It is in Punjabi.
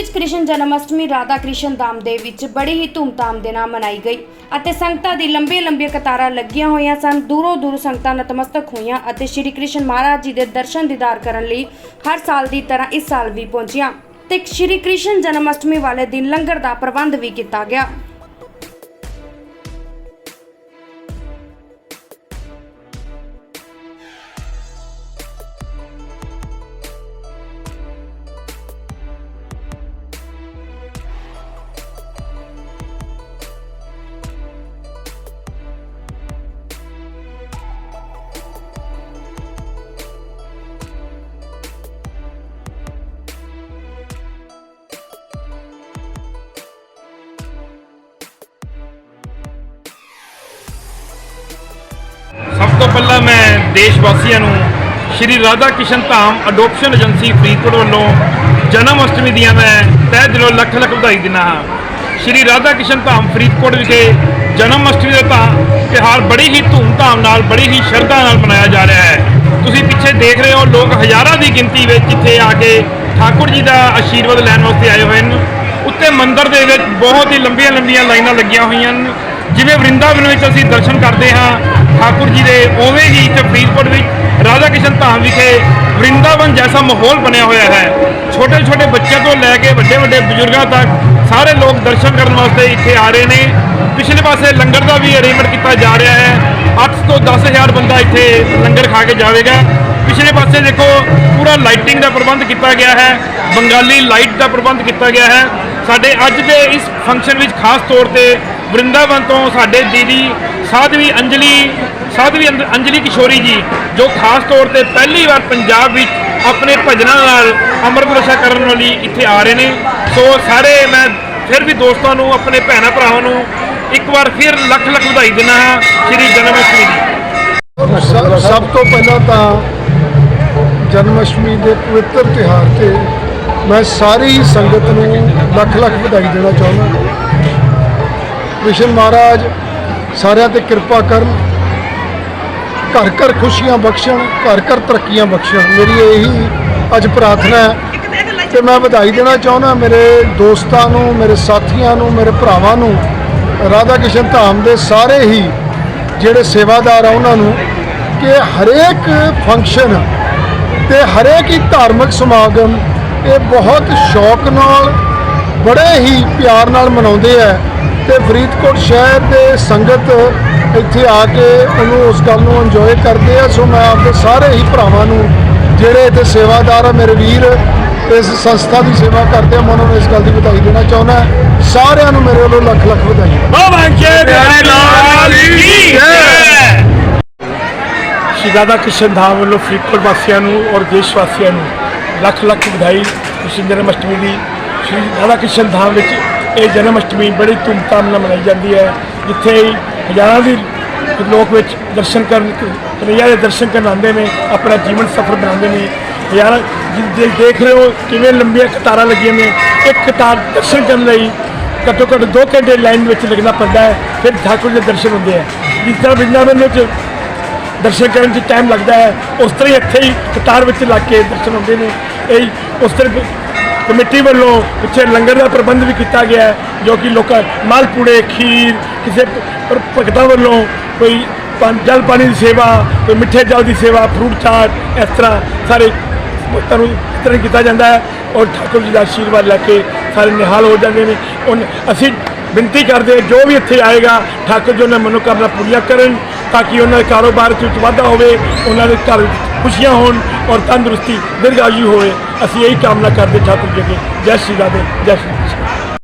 ਵਿੱਚ ਕ੍ਰਿਸ਼ਨ ਜਨਮ ਅਸ਼ਟਮੀ ਰਾਧਾ ਕ੍ਰਿਸ਼ਨ ਧਾਮ ਦੇ ਵਿੱਚ ਬੜੀ ਹੀ ਧੂਮਧਾਮ ਦੇ ਨਾਲ ਮਨਾਈ ਗਈ ਅਤੇ ਸੰਗਤਾਂ ਦੀ ਲੰਬੀਆਂ ਲੰਬੀਆਂ ਕਤਾਰਾਂ ਲੱਗੀਆਂ ਹੋਈਆਂ ਸਨ। ਦੂਰੋਂ ਦੂਰ ਸੰਗਤਾਂ ਨਤਮਸਤਕ ਹੋਈਆਂ ਅਤੇ ਸ਼੍ਰੀ ਕ੍ਰਿਸ਼ਨ ਮਹਾਰਾਜ ਜੀ ਦੇ ਦਰਸ਼ਨ ਦੀਦਾਰ ਕਰਨ ਲਈ ਹਰ ਸਾਲ ਦੀ ਤਰ੍ਹਾਂ ਇਸ ਸਾਲ ਵੀ ਪਹੁੰਚੀਆਂ। ਤੇ ਸ਼੍ਰੀ ਕ੍ਰਿਸ਼ਨ ਜਨਮ ਅਸ਼ਟਮੀ ਵਾਲੇ ਦਿਨ ਲੰਗਰ ਦਾ ਪ੍ਰਬੰਧ ਵੀ ਕੀਤਾ ਗਿਆ। ਸਭ ਤੋਂ ਪਹਿਲਾਂ ਮੈਂ ਦੇਸ਼ ਵਾਸੀਆਂ ਨੂੰ ਸ਼੍ਰੀ ਰਾਧਾ ਕਿਸ਼ਨ ਧਾਮ ਅਡੋਪਸ਼ਨ ਏਜੰਸੀ ਫਰੀਦਕੋਟ ਵੱਲੋਂ ਜਨਮ ਅਸ਼ਟਮੀ ਦੀਆਂ ਮੈਂ ਤਹਿ ਦਿਲੋਂ ਲੱਖ ਲੱਖ ਵਧਾਈ ਦਿੰਦਾ ਹਾਂ। ਸ਼੍ਰੀ ਰਾਧਾ ਕਿਸ਼ਨ ਧਾਮ ਫਰੀਦਕੋਟ ਵਿਖੇ ਜਨਮ ਅਸ਼ਟਮੀ ਦਾ ਤਾਂ ਤਿਉਹਾਰ ਬੜੀ ਹੀ ਧੂਮਧਾਮ ਨਾਲ, ਬੜੀ ਹੀ ਸ਼ਰਧਾ ਨਾਲ ਮਨਾਇਆ ਜਾ ਰਿਹਾ ਹੈ। ਤੁਸੀਂ ਪਿੱਛੇ ਦੇਖ ਰਹੇ ਹੋ, ਲੋਕ ਹਜ਼ਾਰਾਂ ਦੀ ਗਿਣਤੀ ਵਿੱਚ ਇੱਥੇ ਆ ਕੇ ਠਾਕੁਰ ਜੀ ਦਾ ਆਸ਼ੀਰਵਾਦ ਲੈਣ ਵਾਸਤੇ ਆਏ ਹੋਏ ਹਨ। ਉੱਤੇ ਮੰਦਿਰ ਦੇ ਵਿੱਚ ਬਹੁਤ ਹੀ ਲੰਬੀਆਂ ਲੰਬੀਆਂ ਲਾਈਨਾਂ ਲੱਗੀਆਂ ਹੋਈਆਂ ਹਨ। ਜਿਵੇਂ ਵਰਿੰਦਾਵਨ ਵਿੱਚ ਅਸੀਂ ਦਰਸ਼ਨ ਕਰਦੇ ਹਾਂ ਠਾਕੁਰ ਜੀ ਦੇ ਉਵੇਂ ਹੀ ਇੱਥੇ ਫਰੀਦਕੋਟ ਵਿੱਚ ਰਾਧਾ ਕਿਸ਼ਨ ਧਾਮ ਵਿਖੇ ਵਰਿੰਦਾਵਨ ਜੈਸਾ ਮਾਹੌਲ ਬਣਿਆ ਹੋਇਆ ਹੈ। ਛੋਟੇ ਛੋਟੇ ਬੱਚਿਆਂ ਤੋਂ ਲੈ ਕੇ ਵੱਡੇ ਵੱਡੇ ਬਜ਼ੁਰਗਾਂ ਤੱਕ ਸਾਰੇ ਲੋਕ ਦਰਸ਼ਨ ਕਰਨ ਵਾਸਤੇ ਇੱਥੇ ਆ ਰਹੇ ਨੇ। ਪਿਛਲੇ ਪਾਸੇ ਲੰਗਰ ਦਾ ਵੀ ਅਰੇਂਜਮੈਂਟ ਕੀਤਾ ਜਾ ਰਿਹਾ ਹੈ। 8 ਤੋਂ 10000 ਬੰਦਾ ਇੱਥੇ ਲੰਗਰ ਖਾ ਕੇ ਜਾਵੇਗਾ। ਪਿਛਲੇ ਪਾਸੇ ਦੇਖੋ, ਪੂਰਾ ਲਾਈਟਿੰਗ ਦਾ ਪ੍ਰਬੰਧ ਕੀਤਾ ਗਿਆ ਹੈ। ਬੰਗਾਲੀ ਲਾਈਟ ਦਾ ਪ੍ਰਬੰਧ ਕੀਤਾ ਗਿਆ ਹੈ। ਸਾਡੇ ਅੱਜ ਦੇ ਇਸ ਫੰਕਸ਼ਨ ਵਿੱਚ ਖਾਸ ਤੌਰ ਤੇ ਵਰਿੰਦਾਵਨ ਤੋਂ ਸਾਡੇ ਦੀਦੀ ਸਾਧਵੀ ਅੰਜਲੀ, ਸਾਧਵੀ ਅੰਜ- ਅੰਜਲੀ ਕਿਸ਼ੋਰੀ ਜੀ, ਜੋ ਖਾਸ ਤੌਰ ਤੇ ਪਹਿਲੀ ਵਾਰ ਪੰਜਾਬ ਵਿੱਚ ਆਪਣੇ ਭਜਨਾਂ ਨਾਲ ਅੰਮ੍ਰਿਤ ਰਸਾ ਕਰਨ ਵਾਲੀ ਇੱਥੇ ਆ ਰਹੇ ਨੇ। ਸੋ ਸਾਰੇ ਮੈਂ ਫਿਰ ਵੀ ਦੋਸਤਾਂ ਨੂੰ, ਆਪਣੇ ਭੈਣਾਂ ਭਰਾਵਾਂ ਨੂੰ ਇੱਕ ਵਾਰ ਫਿਰ ਲੱਖ ਲੱਖ ਵਧਾਈ ਦਿੰਦਾ ਹਾਂ ਸ਼੍ਰੀ ਜਨਮ ਅਸ਼ਟਮੀ ਦੀ ਸਭ ਸਭ ਤੋਂ ਪਹਿਲਾਂ ਤਾਂ ਜਨਮ ਅਸ਼ਟਮੀ ਦੇ ਪਵਿੱਤਰ ਤਿਉਹਾਰ ਤੇ ਮੈਂ ਸਾਰੀ ਸੰਗਤ ਨੂੰ ਲੱਖ ਲੱਖ ਵਧਾਈ ਦੇਣਾ ਚਾਹੁੰਦਾ। ਕ੍ਰਿਸ਼ਨ ਮਹਾਰਾਜ, ਸਾਰਿਆਂ ਤੇ ਕਿਰਪਾ ਕਰਨ। ਘਰ ਘਰ ਖੁਸ਼ੀਆਂ ਬਖਸ਼ਣ, ਘਰ ਘਰ ਤਰੱਕੀਆਂ ਬਖਸ਼ਣ। ਮੇਰੀ ਇਹੀ ਅੱਜ ਪ੍ਰਾਰਥਨਾ ਹੈ ਤੇ ਮੈਂ ਵਧਾਈ ਦੇਣਾ ਚਾਹੁੰਦਾ ਮੇਰੇ ਦੋਸਤਾਂ ਨੂੰ, ਮੇਰੇ ਸਾਥੀਆਂ ਨੂੰ, ਮੇਰੇ ਭਰਾਵਾਂ ਨੂੰ, ਰਾਧਾ ਕਿਸ਼ਨ ਧਾਮ ਦੇ ਸਾਰੇ ਹੀ ਜਿਹੜੇ ਸੇਵਾਦਾਰ ਆ ਉਹਨਾਂ ਨੂੰ ਕਿ ਹਰੇਕ ਫੰਕਸ਼ਨ ਤੇ ਹਰੇਕ ਹੀ ਧਾਰਮਿਕ ਸਮਾਗਮ ਇਹ ਬਹੁਤ ਸ਼ੌਕ ਨਾਲ, ਬੜੇ ਹੀ ਪਿਆਰ ਨਾਲ ਮਨਾਉਂਦੇ ਆ। ਤੇ ਫਰੀਦਕੋਟ ਸ਼ਹਿਰ ਦੇ ਸੰਗਤ ਇੱਥੇ ਆ ਕੇ ਉਹਨੂੰ ਉਸ ਗੱਲ ਨੂੰ ਇੰਜੋਏ ਕਰਦੇ ਆ। ਸੋ ਮੈਂ ਆਪਦੇ ਸਾਰੇ ਹੀ ਭਰਾਵਾਂ ਨੂੰ ਜਿਹੜੇ ਇੱਥੇ ਸੇਵਾਦਾਰ ਆ ਮੇਰੇ ਵੀਰ ਇਸ ਸੰਸਥਾ ਦੀ ਸੇਵਾ ਕਰਦੇ ਆ ਮੈਂ ਉਹਨਾਂ ਨੂੰ ਇਸ ਗੱਲ ਦੀ ਵਧਾਈ ਦੇਣਾ ਚਾਹੁੰਦਾ ਸਾਰਿਆਂ ਨੂੰ ਮੇਰੇ ਵੱਲੋਂ ਲੱਖ ਲੱਖ ਵਧਾਈ। ਬਾਬਾ ਕੇ ਪਿਆਰੇ ਲਾਲ ਜੈ। ਸ਼੍ਰੀ ਰਾਧਾ ਕ੍ਰਿਸ਼ਨ ਧਾਮ ਵੱਲੋਂ ਫਰੀਦਕੋਟ ਵਾਸੀਆਂ ਨੂੰ ਔਰ ਦੇਸ਼ ਵਾਸੀਆਂ ਨੂੰ ਲੱਖ ਲੱਖ ਵਧਾਈ। ਕ੍ਰਿਸ਼ਨ ਜਨਮ ਅਸ਼ਟਮੀ ਦੀ ਸ਼੍ਰੀ ਰਾਧਾ ਕ੍ਰਿਸ਼ਨ ਧਾਮ ਵਿੱਚ ਇਹ ਜਨਮ ਅਸ਼ਟਮੀ ਬੜੀ ਧੂਮਧਾਮ ਨਾਲ ਮਨਾਈ ਜਾਂਦੀ ਹੈ। ਜਿੱਥੇ ਹਜ਼ਾਰਾਂ ਦੀ ਲੋਕ ਵਿੱਚ ਦਰਸ਼ਨ ਕਰਨ ਕਨਈਆ ਦੇ ਦਰਸ਼ਨ ਕਰਨ ਆਉਂਦੇ ਨੇ, ਆਪਣਾ ਜੀਵਨ ਸਫਲ ਬਣਾਉਂਦੇ ਨੇ। ਹਜ਼ਾਰਾਂ ਜਿ- ਦੇਖ ਰਹੇ ਹੋ ਕਿਵੇਂ ਲੰਬੀਆਂ ਕਤਾਰਾਂ ਲੱਗੀਆਂ ਨੇ। ਇੱਕ ਕਤਾਰ ਦਰਸ਼ਨ ਕਰਨ ਲਈ ਘੱਟੋ ਘੱਟ 2 ਘੰਟੇ ਲਾਈਨ ਵਿੱਚ ਲੱਗਣਾ ਪੈਂਦਾ ਹੈ, ਫਿਰ ਠਾਕੁਰ ਦੇ ਦਰਸ਼ਨ ਹੁੰਦੇ ਹੈ ਜਿਸ ਤਰ੍ਹਾਂ ਵਰਿੰਦਾਵਨ ਵਿੱਚ ਦਰਸ਼ਨ ਕਰਨ 'ਚ ਟਾਈਮ ਲੱਗਦਾ ਹੈ, ਉਸ ਤਰ੍ਹਾਂ ਹੀ ਇੱਥੇ ਹੀ ਕਤਾਰ ਵਿੱਚ ਲੱਗ ਕੇ ਦਰਸ਼ਨ ਹੁੰਦੇ ਨੇ। ਇਹ ਉਸ ਤਰ੍ਹਾਂ ਕਮੇਟੀ ਵੱਲੋਂ ਪਿੱਛੇ ਲੰਗਰ ਦਾ ਪ੍ਰਬੰਧ ਵੀ ਕੀਤਾ ਗਿਆ ਹੈ ਜੋ ਕਿ ਲੋਕਾਂ ਮਾਲਪੂੜੇ ਖੀਰ ਕਿਸੇ ਭਗਤਾਂ ਵੱਲੋਂ ਕੋਈ ਜਲ ਪਾਣੀ ਦੀ ਸੇਵਾ ਕੋਈ ਮਿੱਠੇ ਜਲ ਦੀ ਸੇਵਾ ਫਰੂਟ ਚਾਟ ਇਸ ਤਰ੍ਹਾਂ ਸਾਰੇ ਤੁਹਾਨੂੰ ਨੂੰ ਕੀਤਾ ਜਾਂਦਾ ਹੈ ਔਰ ਠਾਕੁਰ ਜੀ ਦਾ ਆਸ਼ੀਰਵਾਦ ਲੈ ਕੇ ਸਾਰੇ ਨਿਹਾਲ ਹੋ ਜਾਂਦੇ ਨੇ। ਉਨ ਅਸੀਂ ਬੇਨਤੀ ਕਰਦੇ ਹਾਂ, ਜੋ ਵੀ ਇੱਥੇ ਆਏਗਾ ਠਾਕੁਰ ਜੀ ਉਹਨਾਂ ਮਨੋਕਾਮਨਾ ਪੂਰੀਆਂ ਕਰਨ ਤਾਂ ਕਿ ਉਹਨਾਂ ਦੇ ਕਾਰੋਬਾਰ ਵਿੱਚ ਵਾਧਾ ਹੋਵੇ, ਉਹਨਾਂ ਦੇ ਘਰ ਵਿੱਚ ਖੁਸ਼ੀਆਂ ਹੋਣ ਔਰ ਤੰਦਰੁਸਤੀ ਦੀਰਘਾਯੂ ਹੋਵੇ। ਅਸੀਂ ਇਹੀ ਕਾਮਨਾ ਕਰਦੇ ਛਾਤਰ ਜੀ ਅੱਗੇ। ਜੈ ਸ਼੍ਰੀ ਰਾਧੇ, ਜੈ ਸ਼੍ਰੀ